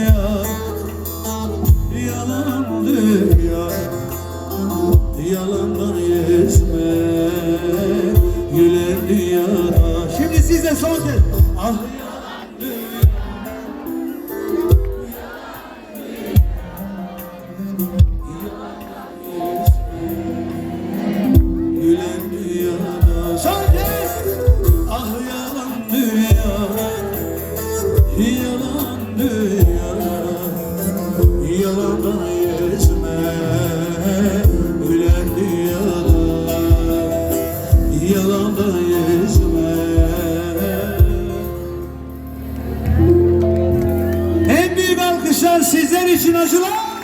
dünya dünya Yalandan yüzme Gülen dünya Şimdi size son kez. Ah. Yalan yüzme Ülen dünyada Yalan da yüzme En büyük alkışlar sizler için acılar